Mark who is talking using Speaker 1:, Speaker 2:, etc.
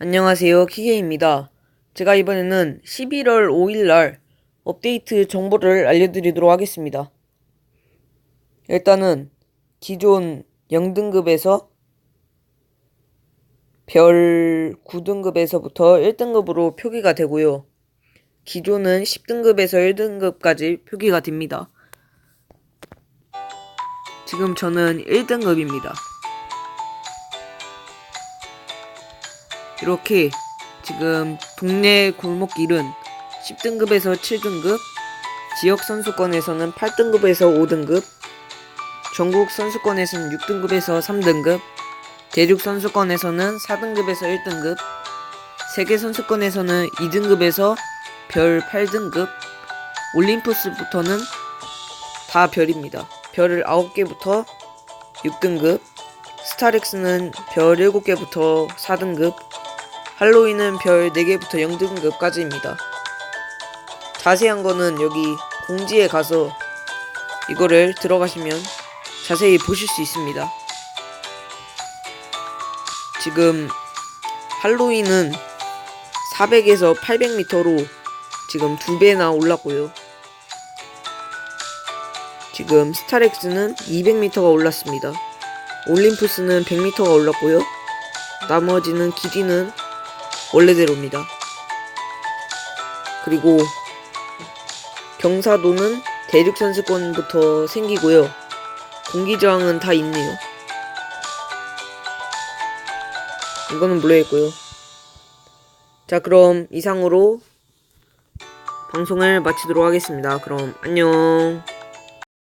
Speaker 1: 안녕하세요. 키게입니다. 제가 이번에는 11월 5일 날 업데이트 정보를 알려드리도록 하겠습니다. 일단은 기존 0등급에서 별 9등급에서부터 1등급으로 표기가 되고요. 기존은 10등급에서 1등급까지 표기가 됩니다. 지금 저는 1등급입니다. 이렇게 지금 동네 골목길은 10등급에서 7등급, 지역 선수권에서는 8등급에서 5등급, 전국 선수권에서는 6등급에서 3등급, 대륙 선수권에서는 4등급에서 1등급, 세계 선수권에서는 2등급에서 별 8등급, 올림푸스부터는 다 별입니다. 별을 9개부터 6등급, 스타렉스는 별 7개부터 4등급, 할로윈은 별 4개부터 0등급까지입니다. 자세한 거는 여기 공지에 가서 이거를 들어가시면 자세히 보실 수 있습니다. 지금 할로윈은 400에서 800m로 지금 두 배나 올랐고요. 지금 스타렉스는 200m가 올랐습니다. 올림푸스는 100m가 올랐고요. 나머지는 길이는 원래대로입니다. 그리고 경사도는 대륙 선수권부터 생기고요. 공기저항은 다 있네요. 이거는 물려있고요. 자, 그럼 이상으로 방송을 마치도록 하겠습니다. 그럼 안녕.